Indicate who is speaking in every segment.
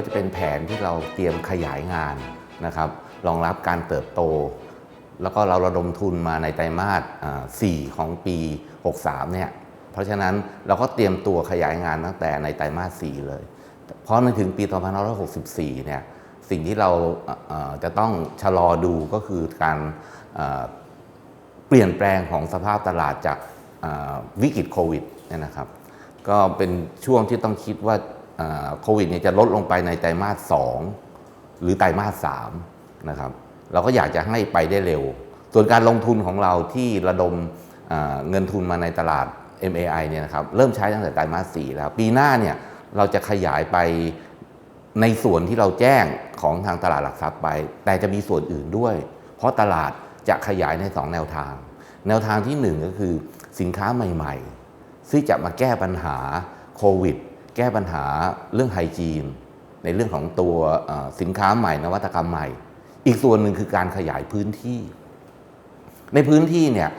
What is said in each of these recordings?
Speaker 1: ก็จะเป็นแผนที่เราเตรียมขยายงานนะครับรองรับการเติบโต แล้วก็เราระดมทุนมาในไตรมาส 4 ของปี 63 เนี่ยเพราะฉะนั้นเราก็เตรียมตัวขยายงานตั้งแต่ในไตรมาส 4 เลย เพราะในถึงปี 2564 เนี่ยสิ่งที่เราจะต้องชะลอดูก็คือการเปลี่ยนแปลงของสภาพตลาดจากวิกฤตโควิดเนี่ยนะครับ ก็เป็นช่วงที่ต้องคิดว่า โควิดเนี่ยจะลดลงไปในไตรมาส2หรือไตรมาส3นะครับเราก็อยากจะให้ไปได้เร็ว ส่วนการลงทุนของเราที่ระดมเงินทุนมาในตลาด MAI เนี่ยนะครับเริ่มใช้ตั้งแต่ไตรมาส4แล้ว ปีหน้าเนี่ยเราจะขยายไปในส่วนที่เราแจ้งของทางตลาดหลักทรัพย์ไป แต่จะมีส่วนอื่นด้วย เพราะตลาดจะขยายใน 2 แนวทาง แนวทางทีหนึ่1 ก็คือสินค้าใหม่ๆ ซึ่งจะมาแก้ปัญหาโควิด ก้ปัญหาเรื่องไฮจีน ในเรื่องของตัวสินค้าใหม่นวัตกรรมใหม่ อีกส่วนหนึ่งคือการขยายพื้นที่ ในพื้นที่เนี่ย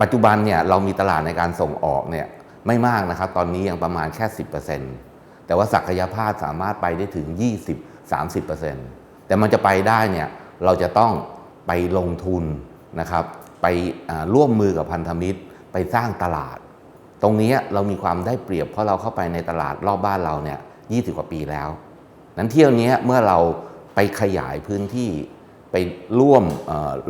Speaker 1: ปัจจุบันเนี่ยเรามีตลาดในการส่งออกเนี่ยไม่มากนะครับ ตอนนี้ยังประมาณแค่ 10%แต่ว่าศักยภาพสามารถไปได้ถึง 20-30%แต่มันจะไปได้เนี่ยเราจะต้องไปลงทุนนะครับ ไปร่วมมือกับพันธมิตรไปสร้างตลาด ตรงนี้เรามีความได้เปรียบเพราะเราเข้าไปในตลาดรอบบ้านเราเนี่ย20กว่าปีแล้ว นั้นเที่ยวนี้เมื่อเราไปขยายพื้นที่ไปร่วม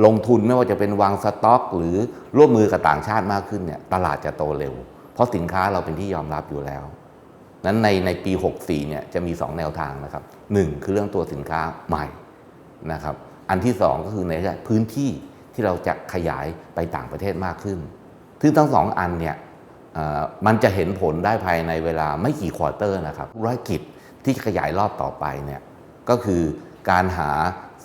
Speaker 1: ลงทุนไม่ว่าจะเป็นวางสต็อก หรือร่วมมือกับต่างชาติมากขึ้นเนี่ยตลาดจะโตเร็ว เพราะสินค้าเราเป็นที่ยอมรับอยู่แล้ว นั้นในในปี 64เนี่ยจะมี 2 แนวทางนะครับ 1 คือเรื่องตัวสินค้าใหม่นะครับ อันที่ 2 ก็คือในพื้นที่ที่เราจะขยายไปต่างประเทศมากขึ้น ซึ่งทั้งสองอันเนี่ย มันจะเห็นผลได้ภายในเวลาไม่กี่ควอเตอร์นะครับธุรกิจที่จะขยายรอบต่อไปเนี่ยก็คือการหา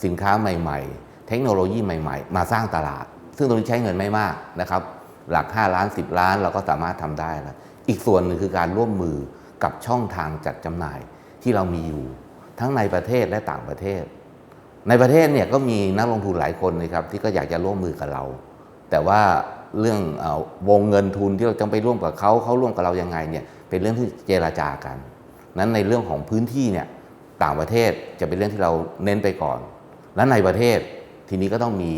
Speaker 1: สินค้าใหม่ๆ เทคโนโลยีใหม่ๆ มาสร้างตลาด ซึ่งตรงนี้ใช้เงินไม่มากนะครับ หลัก 5 ล้าน 10 ล้านเราก็สามารถทำได้แล้วอีกส่วนหนึ่งคือการร่วมมือกับช่องทางจัดจำหน่ายที่เรามีอยู่ ทั้งในประเทศและต่างประเทศ ในประเทศเนี่ยก็มีนักลงทุนหลายคนนะครับที่ก็อยากจะร่วมมือกับเรา แต่ว่า เรื่องอวงเงินทุนที่เราจะไปร่วมกับเขาเขาร่วมกับเรายังไงเนี่ยเป็นเรื่องที่เจราจากัน นั้นในเรื่องของพื้นที่เนี่ยต่างประเทศจะเป็นเรื่องที่เราเน้นไปก่อน และในประเทศทีนี้ก็ต้องมี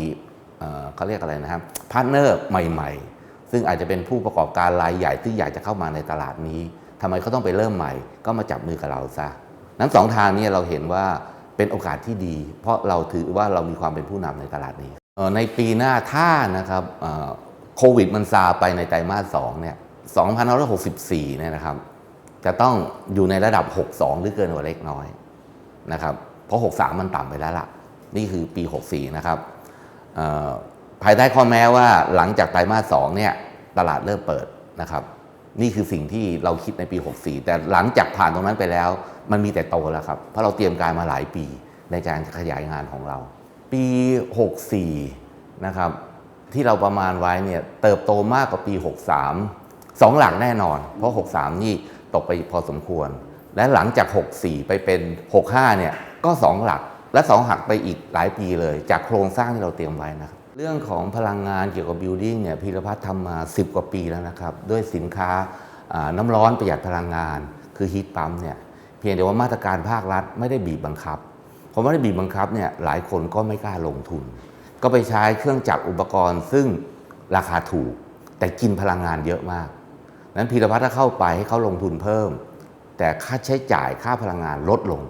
Speaker 1: เเขาเรียกอะไรนะครับพาร์ทเนอร์ใหม่ๆ ซึ่งอาจจะเป็นผู้ประกอบการรายใหญ่ที่อยากจะเข้ามาในตลาดนี้ทำไมเขาต้องไปเริ่มใหม่ ก็มาจับมือกับเราซะนั้นสองทางนี้เราเห็นว่าเป็นโอกาสที่ดี เพราะเราถือว่าเรามีความเป็นผู้นำในตลาดนี้ในปีหน้าถ้านะครับ โควิดมันซาไปในไตรมาสสองเนี่ย2564เนี่ยนะครับ จะต้องอยู่ในระดับ 62 หรือเกินกว่าเล็กน้อยนะครับ เพราะ 63 มันต่ำไปแล้วล่ะ นี่คือปี 64 นะครับภายใต้ข้อแม้ว่าหลังจากไตรมาส2เนี่ยตลาดเริ่มเปิดนะครับ นี่คือสิ่งที่เราคิดในปี 64 แต่หลังจากผ่านตรงนั้นไปแล้ว มันมีแต่โตแล้วครับ เพราะเราเตรียมการมาหลายปีในการขยายงานของเรา ปี 64 นะครับ ที่เราประมาณไว้เนี่ยเติบโตมากกว่าปี 63สองหลักแน่นอน เพราะ 63 นี่ตกไปพอสมควร และหลังจาก 64 ไปเป็น 65 เนี่ยก็ 2 หลักและ 2 หักไปอีกหลายปีเลย จากโครงสร้างที่เราเตรียมไว้นะครับเรื่องของพลังงานเกี่ยวกับ building เนี่ยพีรพัฒน์ทำมา 10 กว่าปีแล้วนะครับ ด้วยสินค้าน้ำร้อนประหยัดพลังงาน คือฮีทปั๊มเนี่ยเพียงแต่ว่ามาตรการภาครัฐไม่ได้บีบบังคับพอไม่ได้บีบบังคับเนี่ยหลายคนก็ไม่กล้าลงทุน ก็ไปใช้เครื่องจักรอุปกรณ์ ซึ่งราคาถูก แต่กินพลังงานเยอะมาก นั้นพีรพัฒน์ถ้าเข้าไปให้เขาลงทุนเพิ่ม แต่ค่าใช้จ่ายค่าพลังงานลดลง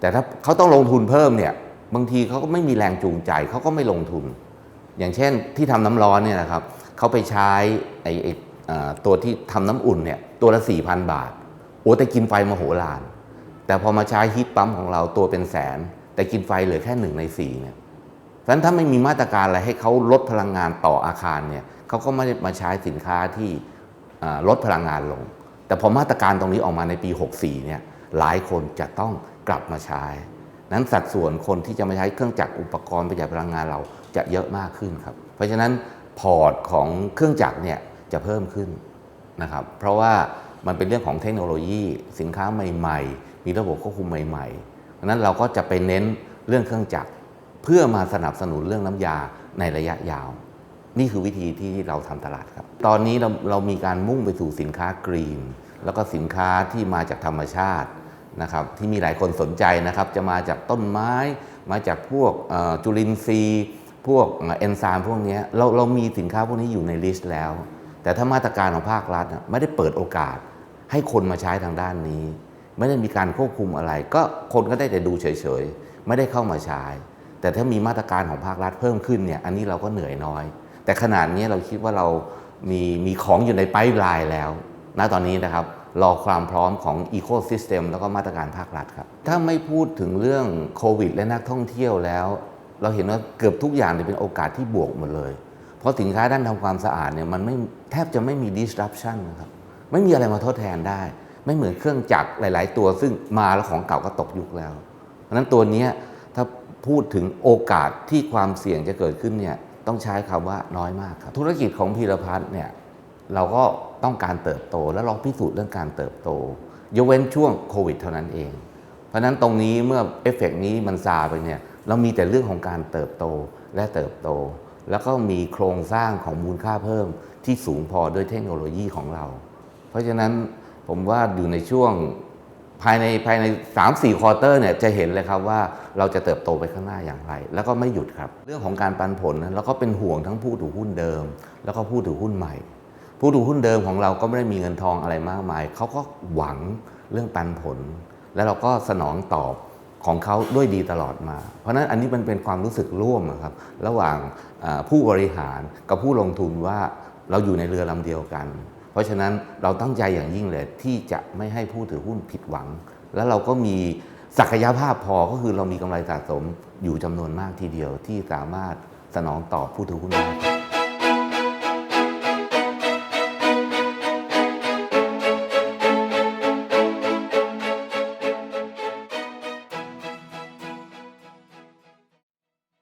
Speaker 1: แต่ถ้าเขาต้องลงทุนเพิ่มเนี่ยบางทีเขาก็ไม่มีแรงจูงใจเขาก็ไม่ลงทุน อย่างเช่นที่ทำน้ำร้อนเนี่ยนะครับเขาไปใช้ไอ้ตัวที่ทำน้ำอุ่นเนี่ยตัวละ4,000บาท โอ้แต่กินไฟมโหฬารแต่พอมาใช้ฮีทปั๊มของเราตัวเป็นแสน แต่กินไฟเหลือแค่หนึ่งในสี่เนี่ย เพราะฉะนั้นถ้าไม่มีมาตรการอะไรให้เขาลดพลังงานต่ออาคารเนี่ยเขาก็ไม่ได้มาใช้สินค้าที่ลดพลังงานลง แต่พอมาตรการตรงนี้ออกมาในปี 64เนี่ยหลายคนจะต้องกลับมาใช้ นั้นสัดส่วนคนที่จะมาใช้เครื่องจักรอุปกรณ์ประหยัดพลังงานเราจะเยอะมากขึ้นครับ เพราะฉะนั้นพอร์ตของเครื่องจักรเนี่ยจะเพิ่มขึ้นนะครับ เพราะว่ามันเป็นเรื่องของเทคโนโลยีสินค้าใหม่ ๆ มีระบบควบคุมใหม่ๆเพราะนั้นเราก็จะไปเน้นเรื่องเครื่องจักร เพื่อมาสนับสนุนเรื่องน้ำยาในระยะยาว นี่คือวิธีที่เราทำตลาดครับ ตอนนี้เราเรามีการมุ่งไปสู่สินค้ากรีน แล้วก็สินค้าที่มาจากธรรมชาตินะครับที่มีหลายคนสนใจนะครับ จะมาจากต้นไม้ มาจากพวกจุลินทรีย์ พวกเอนไซม์พวกนี้เราเรามีสินค้าพวกนี้อยู่ในลิสต์แล้ว แต่ถ้ามาตรการของภาครัฐไม่ได้เปิดโอกาส ให้คนมาใช้ทางด้านนี้ ไม่ได้มีการควบคุมอะไร ก็คนก็ได้แต่ดูเฉยๆ ไม่ได้เข้ามาใช้ แต่ถ้ามีมาตรการของภาครัฐเพิ่มขึ้นเนี่ยอันนี้เราก็เหนื่อยน้อย แต่ขนาดนี้เราคิดว่าเรามีมีของอยู่ในไ i ป e ไลน์แล้วณตอนนี้นะครับรอความพร้อมของ Ecosystem แล้วก็มาตรการภาครัฐครับถ้าไม่พูดถึงเรื่องโควิด และนักท่องเที่ยวแล้ว เราเห็นว่าเกือบทุกอย่างเนี่ยเป็นโอกาสที่บวกหมดเลย เพราะสินค้าด้านทำความสะอาดเนี่ยมันไม่แทบจะไม่มี disruption นะครับไม่มีอะไรมาทดแทนได้ ไม่เหมือนเครื่องจักรหลาย ๆ ตัวซึ่งมาแล้วของเก่าก็ตกยุคแล้ว เพราะนั้นตัวนี้ พูดถึงโอกาสที่ความเสี่ยงจะเกิดขึ้นเนี่ยต้องใช้คำว่าน้อยมากครับ ธุรกิจของพีรพัฒน์เนี่ยเราก็ต้องการเติบโต และลองพิสูจน์เรื่องการเติบโต ยกเว้นช่วงโควิดเท่านั้นเอง เพราะฉะนั้นตรงนี้เมื่อเอฟเฟกต์นี้มันซาไปเนี่ยเรามีแต่เรื่องของการเติบโตและเติบโต แล้วก็มีโครงสร้างของมูลค่าเพิ่มที่สูงพอด้วยเทคโนโลยีของเรา เพราะฉะนั้นผมว่าอยู่ในช่วง ภายในภายใน 3-4 ควอเตอร์เนี่ยจะเห็นเลยครับว่าเราจะเติบโตไปข้างหน้าอย่างไร แล้วก็ไม่หยุดครับ เรื่องของการปันผลนะเราก็เป็นห่วงทั้งผู้ถือหุ้นเดิม แล้วก็ผู้ถือหุ้นใหม่ ผู้ถือหุ้นเดิมของเราก็ไม่ได้มีเงินทองอะไรมากมายเขาก็หวังเรื่องปันผล แล้วเราก็สนองตอบของเขาด้วยดีตลอดมา เพราะนั้นอันนี้มันเป็นความรู้สึกร่วมครับระหว่างผู้บริหารกับผู้ลงทุนว่าเราอยู่ในเรือลำเดียวกัน เพราะฉะนั้นเราตั้งใจอย่างยิ่งเลยที่จะไม่ให้ผู้ถือหุ้นผิดหวัง แล้วเราก็มีศักยภาพพอก็คือเรามีกำไรสะสมอยู่จำนวนมากทีเดียวที่สามารถสนองตอบผู้ถือหุ้นได้